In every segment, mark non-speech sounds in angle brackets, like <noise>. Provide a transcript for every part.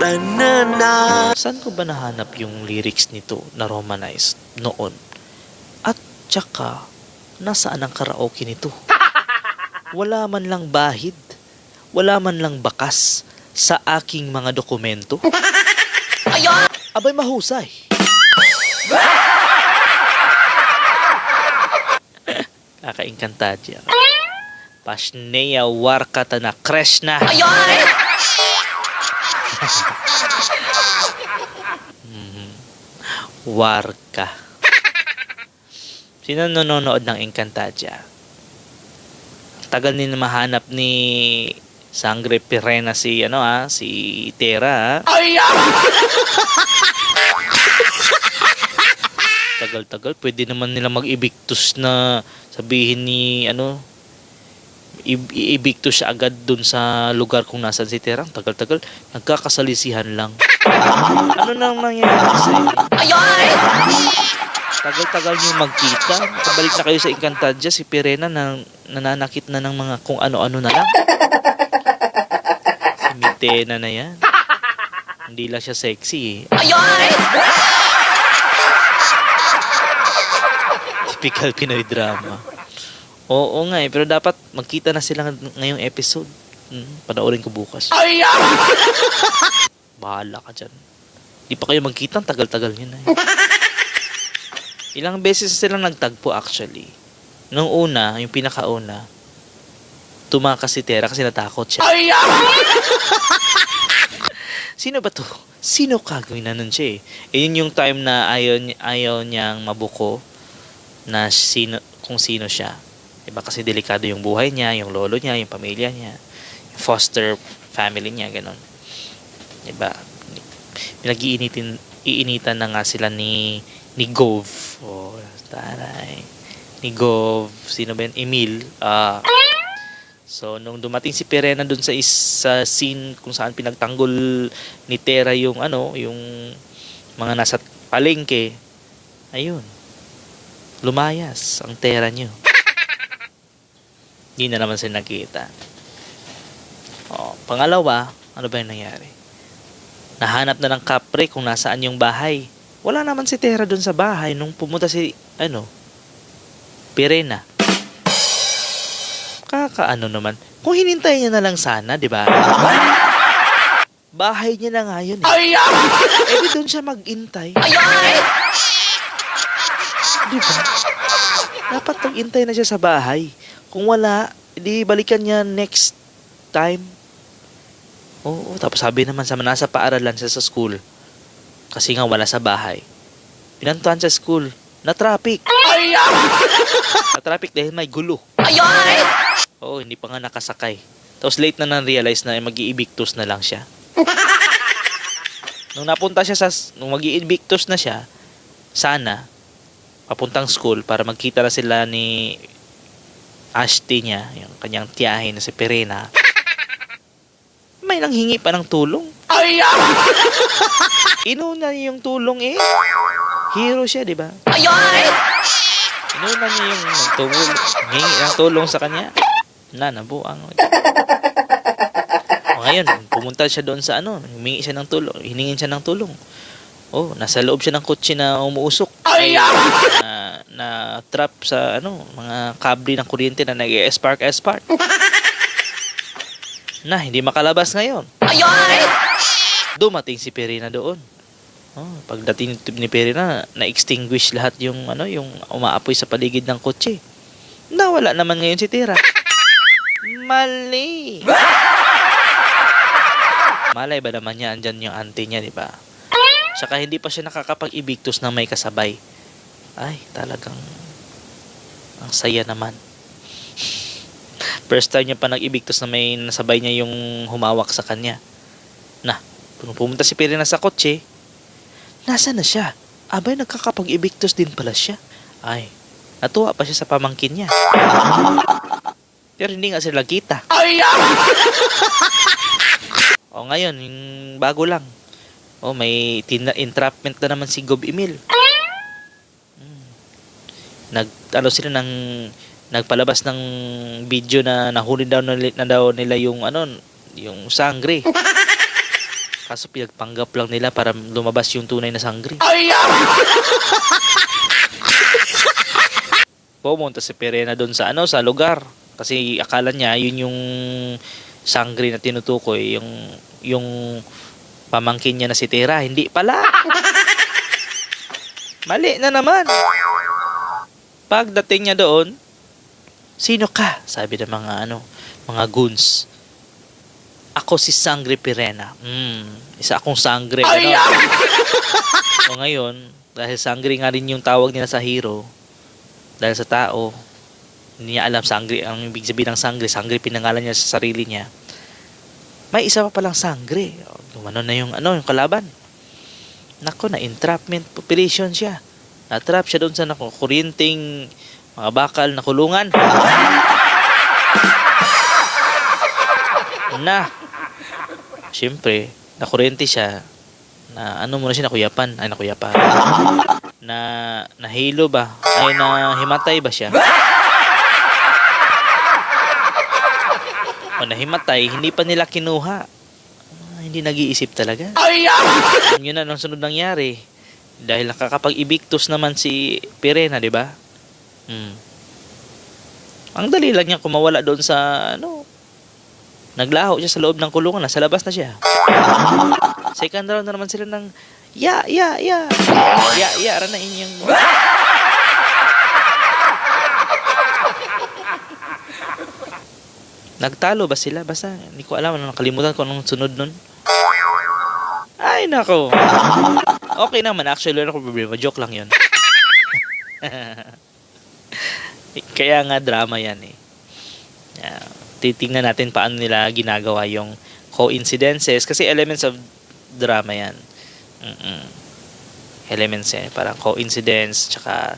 tanana. Saan ko ba nahanap yung lyrics nito na romanized noon? At tsaka, nasaan ang karaoke nito? <laughs> Wala man lang bahid, wala man lang bakas sa aking mga dokumento. <laughs> Abay mahusay. <laughs> Kaka-inkantadya. Pasneya warkata na Krishna. Mhm. Warka. Sino nanonood ng Encantadia? Tagal din mahanap ni Sangre Pirena si ano ah, si Tera. ah. Tagal-tagal, pwede naman nila mag-ibictus na sabihin ni ano i- i-ibictus siya agad dun sa lugar kung nasan si Tera. Ang Tagal-tagal, nagkakasalisihan lang. ano nang nangyayari sa inyo? Tagal-tagal niyo magkita. Kabalik na kayo sa Encantadia, si Pirena na nananakit na ng mga kung ano-ano na lang. Si Mitena na yan. Hindi lang siya sexy eh. Typical Pinoy drama. Oo nga eh, pero dapat magkita na sila ngayong episode. Hmm, panoorin ko bukas. Bahala ka dyan. Di pa kayo magkita, ang tagal-tagal nyo na eh. Ilang beses silang nagtagpo actually. Nung una, yung pinakauna, tumakas si Tera kasi natakot siya. <laughs> Sino ba to? Sino kagawin na nun siya eh? Eh, yun yung time na ayaw, ayaw niyang mabuko na sino, kung sino siya. Diba kasi delikado yung buhay niya, yung lolo niya, yung pamilya niya, yung foster family niya, ganun. Diba? Pinag-iinitin, iinitan na nga sila ni ni Gov. Oh, taray. Ni Gov. Sino ba yun? Emil. Ah. so, nung dumating si Perena dun sa isa scene kung saan pinagtanggol ni Tera yung ano, yung mga nasa palengke, ayun. Lumayas ang Tera niyo. Hindi na naman sila nakita. Oh, pangalawa, ano ba yung nangyari? Nahanap na ng kapre kung nasaan yung bahay. Wala naman si Tera doon sa bahay nung pumunta si, ano, Pirena. Kakaano naman. Kung hinintay niya na lang sana, di ba? Bahay niya na nga yun eh. Eh di doon siya mag-intay. Di ba? Dapat mag-intay na siya sa bahay. Kung wala, di balikan niya next time. Oo, tapos sabi naman sa nasa paaralan siya sa school. Kasi nga wala sa bahay. Pinantuan sa school. Na traffic. na traffic dahil may gulo. Oo, hindi pa nga nakasakay. Tapos late na na-realize na mag-iibictus na lang siya. <laughs> nung napunta siya sa, nung mag iibictus na siya, sana, papuntang school para magkita na sila ni Ashti niya, yung kanyang tiyahin na si Perena. <laughs> May nanghingi pa ng tulong. Inuna niya yung tulong eh. Hero siya, di ba? Inuna niya yung nagtulong, hingi ng tulong sa kanya. Na, nabuang. O ngayon, pumunta siya doon sa ano, humingi siya ng tulong, hiningin siya ng tulong. Oh, nasa loob siya ng kotse na umuusok. Na, na trap sa ano, mga kable ng kuryente na nag-spark spark Na, hindi makalabas ngayon. Dumating si Perina doon. Oh, pagdating ni Perina, na-extinguish lahat yung ano, yung umaapoy sa paligid ng kotse. Nawala naman ngayon si Tira. Mali. Malay ba naman niya, andyan yung auntie niya, di ba? Saka hindi pa siya nakakapag-ibictus na may kasabay. Ay, talagang ang saya naman. First time niya pa nag-ibictus na may nasabay niya yung humawak sa kanya. Na, kung pumunta si Pirina sa kotse, nasa na siya? Abay, nagkakapag-ibictus din pala siya. Ay, natuwa pa siya sa pamangkin niya. Pero hindi nga sila kita. o ngayon, yung bago lang. Oh, may tina- entrapment na naman si Gob Emil. Hmm. Nag ano sila ng nagpalabas ng video na nahuli daw nila, na daw nila yung ano, yung sangre. <laughs> Kaso pinagpanggap lang nila para lumabas yung tunay na sangre. Pumunta <laughs> si Perena doon sa ano sa lugar. Kasi akala niya yun yung sangre na tinutukoy yung yung pamangkin niya na si Tera. Hindi pala! <laughs> Mali na naman! Pagdating niya doon sino ka? Sabi ng mga ano mga goons. Ako si Sangre Perena hmm isa akong sangre. Ano? <laughs> o ngayon dahil sangre nga rin yung tawag nila sa hero dahil sa tao hindi niya alam sangre ang ibig sabihin ng sangre sangre pinangalan niya sa sarili niya. May isa pa palang sangre. Lumano na yung ano yung kalaban? Nako na entrapment population siya. Natrap siya doon sa nakukurinting mga bakal na kulungan. Na. Syempre nakurente siya na ano muna siya nakuyapan. Ay nakuyapan. Na nahilo ba? Ay na himatay ba siya? O nahimatay hindi pa nila kinuha. Ah, hindi nag-iisip talaga. Nyo na nung sunod nangyari. Dahil nakakapag-ibictus naman si Pirena di ba hmm. ang dali lang niya kumawala doon sa ano naglaho siya sa loob ng kulungan nasa labas na siya <laughs> second round na naman sila ng ya ya ya ya ya ra na inyong <laughs> Nagtalo ba sila? Basta, hindi ko alam. Nakalimutan ko anong sunod nun. Ay, nako. <laughs> Okay naman. Actually, wala ko problema. Joke lang yun. <laughs> Kaya nga drama yan eh. Yeah. Titingnan natin paano nila ginagawa yung coincidences. Kasi elements of drama yan. Mm-mm. Elements yan. Parang coincidence, tsaka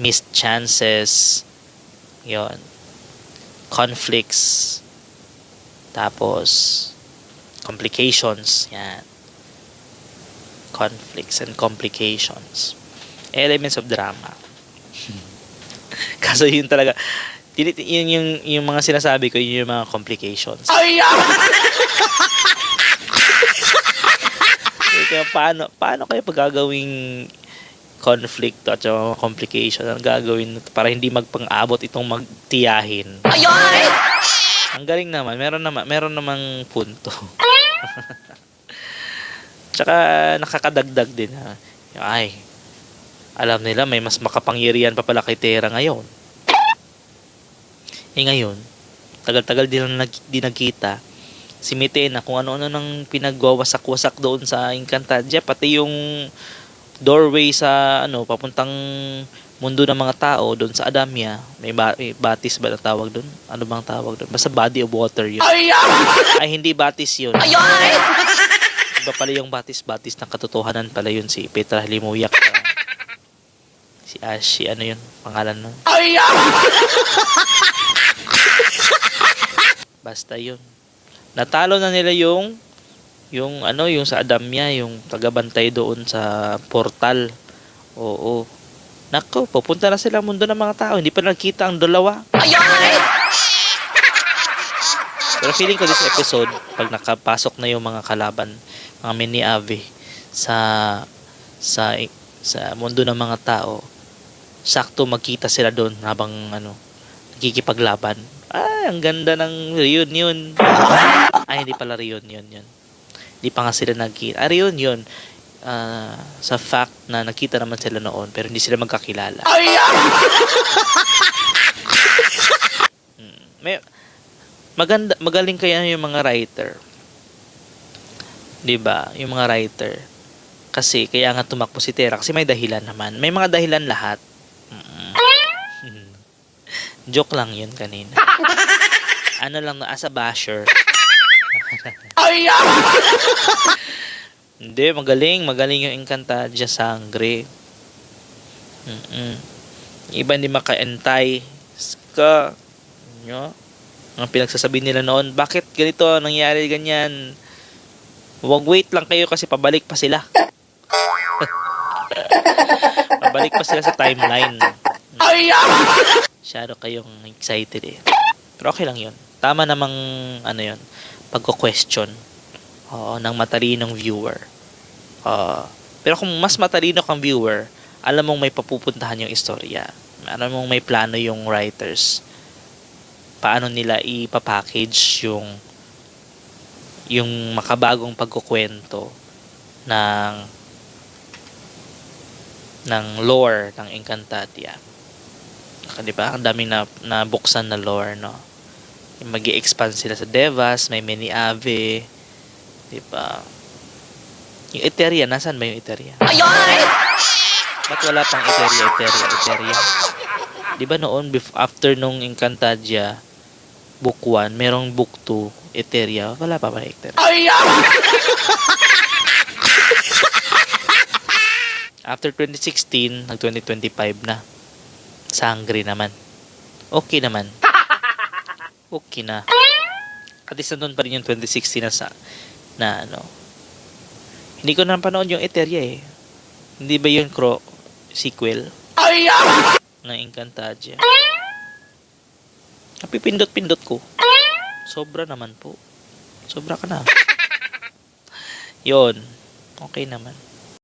missed chances. Yon conflicts, tapos complications, yan. Conflicts and complications. Elements of drama. <laughs> <laughs> Kaso yun talaga, tinit- yun yung, yung mga sinasabi ko, yun yung mga complications. Kaya paano, paano kayo pagagawing conflict at yung complication ang gagawin para hindi magpang-abot itong magtiyahin. Ang galing naman, meron naman, meron namang punto. <laughs> Tsaka nakakadagdag din ha. Ay, alam nila may mas makapangyarihan pa pala kay Tera ngayon. Eh ngayon, tagal-tagal din na nag, di nagkita. Si Mitena, kung ano-ano nang pinagwawasak-wasak doon sa Encantadia, pati yung doorway sa ano papuntang mundo ng mga tao doon sa Adamia may, ba- may batis ba na tawag doon? Ano bang tawag doon? Basta body of water yun. Ay hindi batis yun. Iba pala yung batis batis ng katotohanan pala yun si Petra Limuyak ah. si ano yun? Pangalan nun? <laughs> Basta yun. Natalo na nila yung yung ano yung sa Adamya yung tagabantay doon sa portal. Oo. Nako pupunta na sila mundo ng mga tao. Hindi pa nakita ang dalawa. Pero feeling ko this episode pag nakapasok na yung mga kalaban mga mini ave sa sa sa mundo ng mga tao sakto magkita sila doon habang ano nakikipaglaban ay ang ganda ng reunion ay hindi pala reunion yun Di pa nga sila nagkita. Ari yun yun. Ah, sa fact na nakita naman sila noon pero hindi sila magkakilala. Hmm. May maganda magaling kaya yung mga writer. 'Di ba? Yung mga writer. Kasi kaya nga tumakbo si Tera kasi may dahilan naman. May mga dahilan lahat. Joke lang yun kanina. <laughs> ano lang na as a basher. <laughs> Hindi, magaling. Magaling yung Encantadia Sangre. Mm-mm. Iba hindi makaentay. Ska. Nyo? Ang pinagsasabi nila noon, bakit ganito nangyari ganyan? Wag wait lang kayo kasi pabalik pa sila. <laughs> pabalik pa sila sa timeline. Masyado kayong excited eh. Pero okay lang yun. Tama namang ano yun, pagko-question. Oo, ng matalinong viewer. Oo. pero kung mas matalino kang viewer, alam mong may papupuntahan yung istorya. Alam mong may plano yung writers. Paano nila ipapackage yung yung makabagong pagkukwento ng ng lore ng Encantadia. Saka, di ba? Ang daming na, nabuksan na lore, no? mag expand sila sa Devas, may mini Ave, di ba? Yung Eteria, nasan ba yung Eteria? Ayun! Ba't wala pang Eteria, Eteria, Eteria? Di ba noon, after nung Encantadia, book 1, merong book 2, Eteria, wala pa ba Eteria? After 2016, nag 2025 na. Sangre naman. Okay naman. <laughs> Okay na. At least nandun pa rin yung 2016 na sa na ano. Hindi ko na napanood yung Eteria eh. Hindi ba yun cro sequel ng Encantadia? Napipindot-pindot ko. Sobra naman po. Sobra ka na. <laughs> Yon. Okay naman.